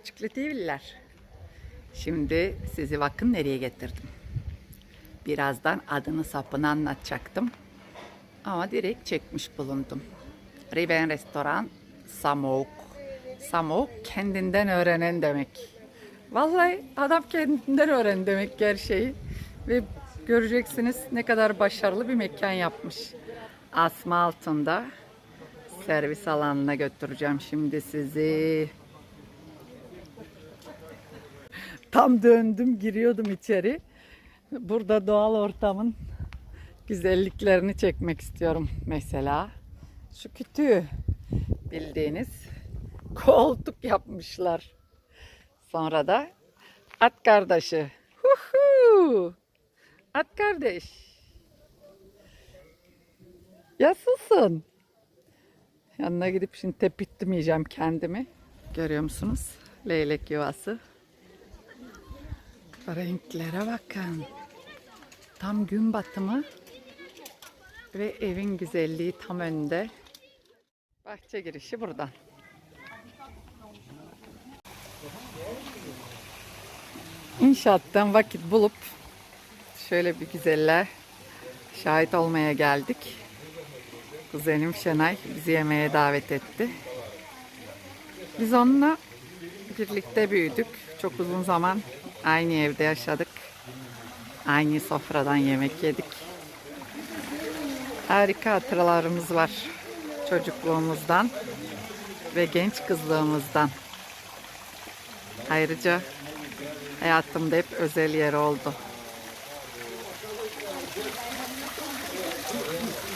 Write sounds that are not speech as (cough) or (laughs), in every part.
Fırçıklıtıviller. Şimdi sizi bakın nereye getirdim. Birazdan adını sapını anlatacaktım. Ama direkt çekmiş bulundum. Riven Restoran Samok. Samok kendinden öğrenen demek. Vallahi adam kendinden öğren demek her şeyi. Ve göreceksiniz ne kadar başarılı bir mekan yapmış. Asma altında servis alanına götüreceğim şimdi sizi. Tam döndüm giriyordum içeri. Burada doğal ortamın güzelliklerini çekmek istiyorum. Mesela şu kütüğü bildiğiniz koltuk yapmışlar. Sonra da at kardeşi. Huhu! At kardeş. Yasılsın. Yanına gidip şimdi tepittirmeyeceğim kendimi. Görüyor musunuz? Leylek yuvası. Renklere bakın. Tam gün batımı ve evin güzelliği tam önde. Bahçe girişi buradan. İnşaattan vakit bulup şöyle bir güzelle şahit olmaya geldik. Kuzenim Şenay bizi yemeğe davet etti. Biz onunla birlikte büyüdük. Çok uzun zaman aynı evde yaşadık. Aynı sofradan yemek yedik. Harika hatıralarımız var çocukluğumuzdan ve genç kızlığımızdan. Ayrıca hayatımda hep özel yer oldu.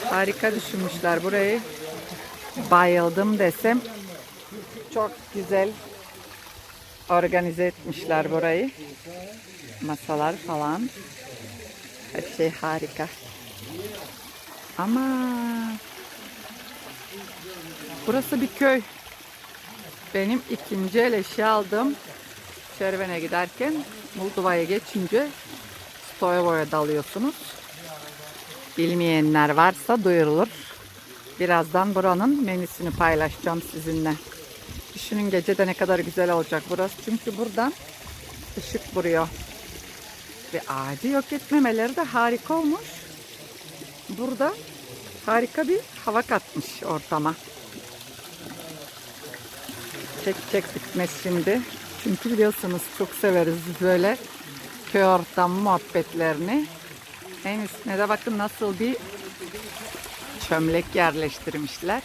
Harika düşünmüşler burayı. Bayıldım desem çok güzel organize etmişler burayı. Masalar falan. Her şey harika. Ama burası bir köy. Benim ikinci el eşya aldığım Şerven'e giderken Moldova'ya geçince Stoyavo'ya dalıyorsunuz. Bilmeyenler varsa duyurulur. Birazdan buranın menüsünü paylaşacağım sizinle. Düşünün gecede ne kadar güzel olacak burası. Çünkü buradan ışık vuruyor. Ve ağacı yok etmemeleri de harika olmuş. Burada harika bir hava katmış ortama. Çek çek bitmez şimdi. Çünkü biliyorsunuz çok severiz böyle köy ortamı muhabbetlerini. En üstüne de bakın nasıl bir çömlek yerleştirmişler.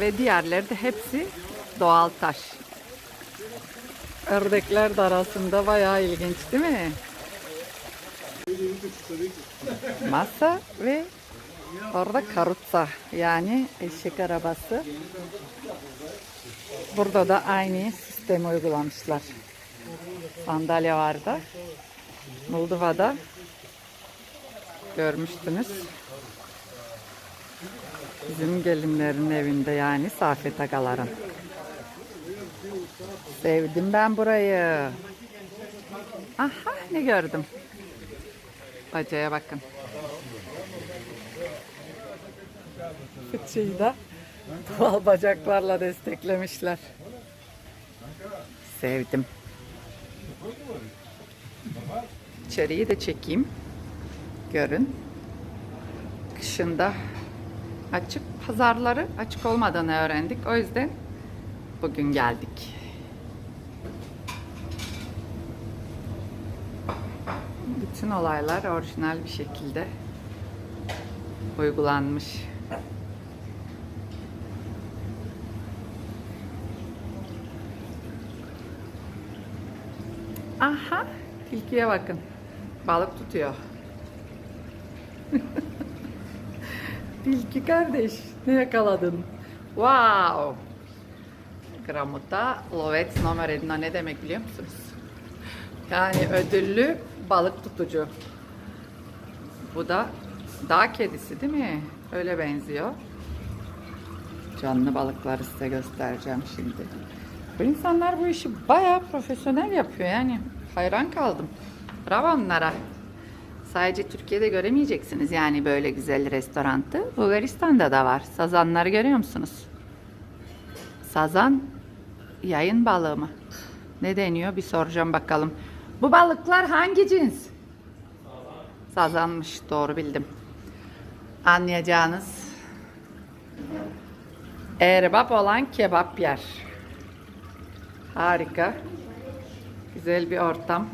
Ve diğerleri de hepsi doğal taş. Ördekler de arasında bayağı ilginç değil mi? Masa ve orada karutsa yani eşek arabası. Burada da aynı sistemi uygulamışlar. Sandalye vardı. Moldova'da görmüştünüz. Bizim gelinlerin evinde yani Safet Agaların. Sevdim ben burayı. Aha ne gördüm. Bacaya bakın. Fıçıyı da doğal bacaklarla desteklemişler. Sevdim. İçeriği de çekeyim. Görün. Kışında açık pazarları açık olmadığını öğrendik. O yüzden bugün geldik. Bütün olaylar orijinal bir şekilde uygulanmış. Aha, tilkiye bakın. Balık tutuyor. (laughs) Tilki kardeş, ne yakaladın? Wow! Gramuta Lovets numara edina ne demek biliyor musunuz? Yani ödüllü balık tutucu. Bu da dağ kedisi değil mi? Öyle benziyor. Canlı balıkları size göstereceğim şimdi. Bu insanlar bu işi bayağı profesyonel yapıyor yani. Hayran kaldım. Bravo onlara. Sadece Türkiye'de göremeyeceksiniz yani böyle güzel restorantı. Bulgaristan'da da var. Sazanları görüyor musunuz? Sazan yayın balığı mı? Ne deniyor? Bir soracağım bakalım. Bu balıklar hangi cins? Sazanmış. Doğru bildim. Anlayacağınız. Erbap olan kebap yer. Harika. Güzel bir ortam.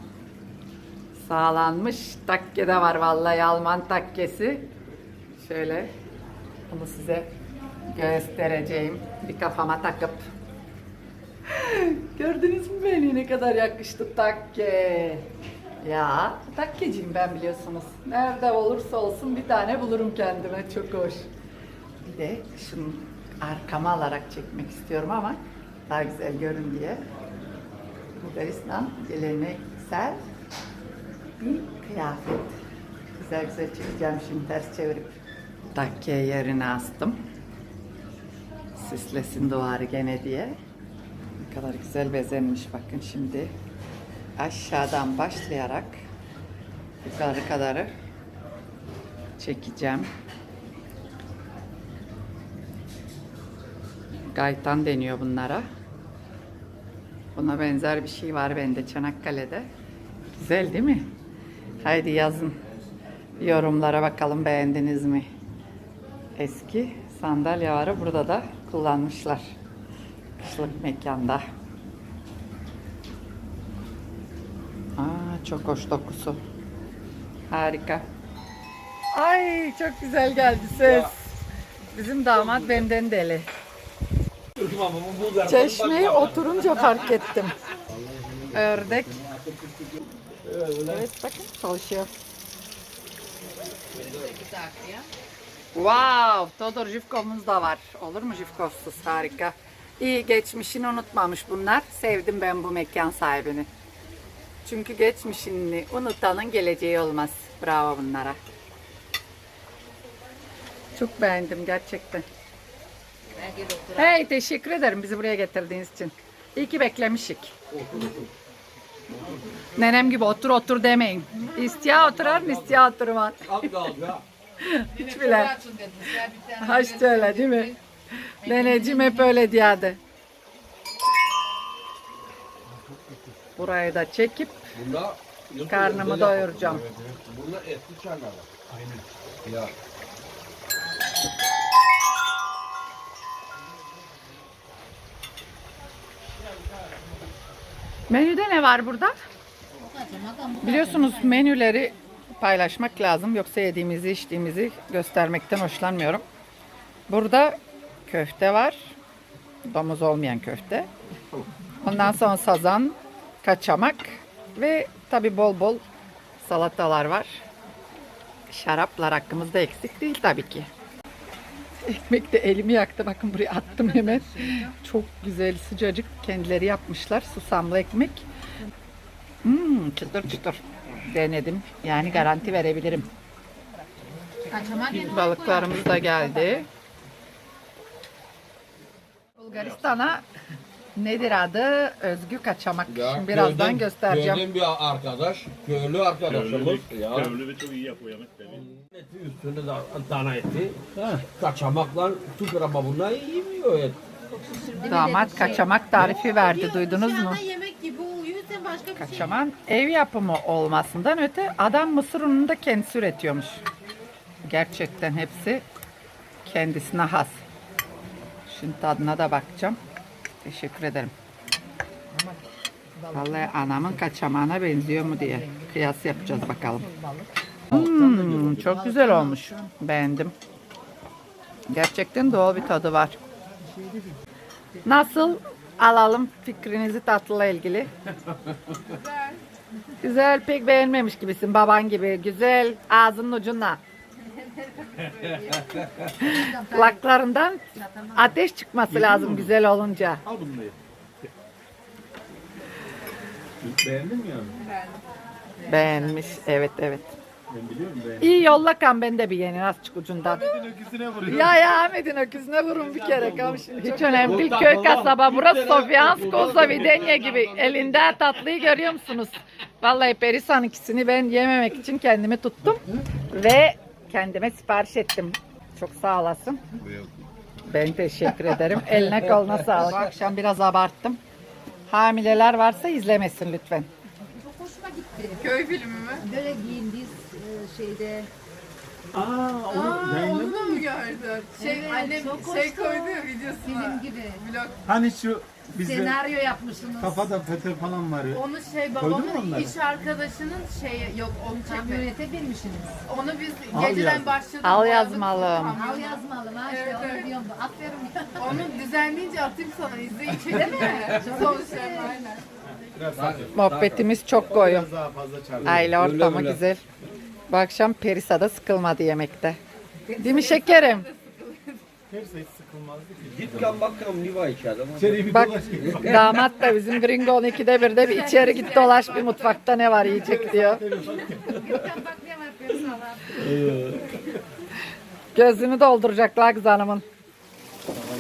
Sağlanmış. Takke de var vallahi Alman takkesi. Şöyle bunu size göstereceğim. Bir kafama takıp. (laughs) Gördünüz mü beni ne kadar yakıştı takke. Ya takkeciyim ben biliyorsunuz. Nerede olursa olsun bir tane bulurum kendime. Çok hoş. Bir de şunu arkama alarak çekmek istiyorum ama daha güzel görün diye. Bulgaristan geleneksel kıyafet. Güzel güzel çekeceğim şimdi ters çevirip. Takke yerine astım. Süslesin duvarı gene diye. Ne kadar güzel bezenmiş bakın şimdi. Aşağıdan başlayarak yukarı kadarı çekeceğim. Gaytan deniyor bunlara. Buna benzer bir şey var bende Çanakkale'de. Güzel değil mi? Haydi yazın. Yorumlara bakalım beğendiniz mi? Eski sandalye var burada da kullanmışlar. Kışlık mekanda. Aa, çok hoş dokusu. Harika. Ay çok güzel geldi ses. Bizim damat benden deli. Çeşmeye oturunca fark ettim. Ördek. Evet bakın çalışıyor. Wow, Todor Jivkov'umuz da var. Olur mu Jivkov'suz? Harika. İyi geçmişini unutmamış bunlar. Sevdim ben bu mekan sahibini. Çünkü geçmişini unutanın geleceği olmaz. Bravo bunlara. Çok beğendim gerçekten. Hey teşekkür ederim bizi buraya getirdiğiniz için. İyi ki beklemişik. (laughs) Nenem gibi otur otur demeyin. İstiya oturar mı istiya oturmaz. Hiç bile. Ha işte öyle değil mi? Neneciğim hep öyle diyordu. Burayı da çekip Bunda karnımı doyuracağım. Bunda etli çanağı. Aynen. Ya. Menüde ne var burada? Biliyorsunuz menüleri paylaşmak lazım. Yoksa yediğimizi içtiğimizi göstermekten hoşlanmıyorum. Burada köfte var. Domuz olmayan köfte. Ondan sonra sazan, kaçamak ve tabi bol bol salatalar var. Şaraplar hakkımızda eksik değil tabii ki. Ekmek de elimi yaktı. Bakın buraya attım hemen. Çok güzel sıcacık kendileri yapmışlar. Susamlı ekmek. Hmm, çıtır çıtır. Denedim. Yani garanti verebilirim. Balıklarımız da geldi. Bulgaristan'a nedir adı? Özgü kaçamak. Ya, Şimdi birazdan köyden- göstereceğim. Köyden bir arkadaş, köylü arkadaşımız. Ya. Köylü ve çok iyi yapıyor yemekleri. Eti üstünde de dana eti. Kaçamakla Türk bunlar yemiyor et. Damat kaçamak tarifi verdi. Duydunuz mu? Yemek gibi oluyor. Sen başka bir şey Kaçaman ev yapımı olmasından öte adam mısır ununu da kendisi üretiyormuş. Gerçekten hepsi kendisine has. Şimdi tadına da bakacağım. Teşekkür ederim. Vallahi anamın kaçamağına benziyor mu diye kıyas yapacağız bakalım. Hmm, çok güzel olmuş. Beğendim. Gerçekten doğal bir tadı var. Nasıl alalım fikrinizi tatlıyla ilgili? Güzel pek beğenmemiş gibisin baban gibi. Güzel ağzının ucuna. Kulaklarından ateş çıkması lazım güzel olunca. Al bunu da ye. Beğendin mi yani? Beğenmiş. Evet evet. Ben biliyorum beğendim. İyi yolla kan ben de bir yeni azıcık ucundan. Öküzüne vuruyor. Ya ya Ahmet'in öküzüne vurun bir kere kamışım. Hiç önemli değil. Köy kasaba. Burası Sofyansk olsa Videnya gibi. Elinde tatlıyı görüyor musunuz? Vallahi Perisan ikisini ben yememek için kendimi tuttum. Ve kendime sipariş ettim. Çok sağ olasın. Ben teşekkür ederim. Eline koluna sağlık. Bu akşam biraz abarttım. Hamileler varsa izlemesin lütfen. Çok hoşuma gitti. Köy filmi mi? Böyle giyindiğiniz e, şeyde. Aa, onu Aa, onu da mı gördün? Şey, Evet, annem çok şey hoştu. koydu ya videosuna. Film gibi. Vlog. Hani şu bizde Senaryo yapmışsınız. kafada pete falan var ya. Onu şey mu babamın onları? iş arkadaşının şeyi yok onu çekmedi. Kamyonete binmişsiniz. Onu biz Al geceden yazdım. başladık. Al yazmalım. kamyonu. Al yazmalım ha işte Evet, onu evet. diyorum. Aferin ya. (laughs) Onu düzenleyince atayım sana izleyin (laughs) çekin mi? Sonuçlarını aynen. Muhabbetimiz çok koyu. Biraz daha fazla çarpıyor. Aile ortamı öyle. güzel. Bu akşam Perisa'da sıkılmadı yemekte. Değil mi şekerim? Hepsi hiç sıkılmazdı ki. Git kan bakalım var içeride. İçeri bir Bak dolaş. damat da bizim gringo 12'de birde bir içeri git dolaş bir mutfakta ne var yiyecek diyor. Bak ne var Pirsalar. Gözünü dolduracaklar kız hanımın.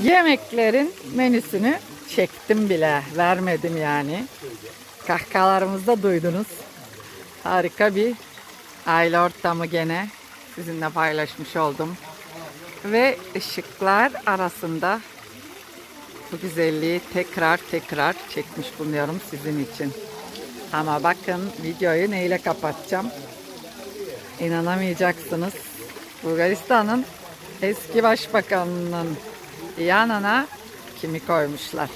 Yemeklerin menüsünü çektim bile. Vermedim yani. Kahkahalarımızı da duydunuz. Harika bir aile ortamı gene sizinle paylaşmış oldum. Ve ışıklar arasında bu güzelliği tekrar tekrar çekmiş bulunuyorum sizin için. Ama bakın videoyu neyle kapatacağım? İnanamayacaksınız. Bulgaristan'ın eski başbakanının yanına kimi koymuşlar?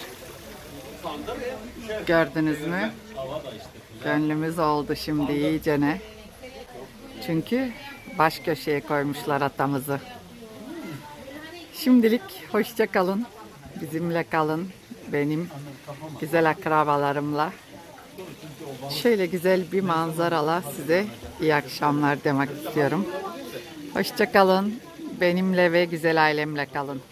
Gördünüz mü? Gönlümüz oldu şimdi iyicene. Çünkü baş köşeye koymuşlar atamızı. Şimdilik hoşça kalın. Bizimle kalın. Benim güzel akrabalarımla. Şöyle güzel bir manzarala size iyi akşamlar demek istiyorum. Hoşça kalın. Benimle ve güzel ailemle kalın.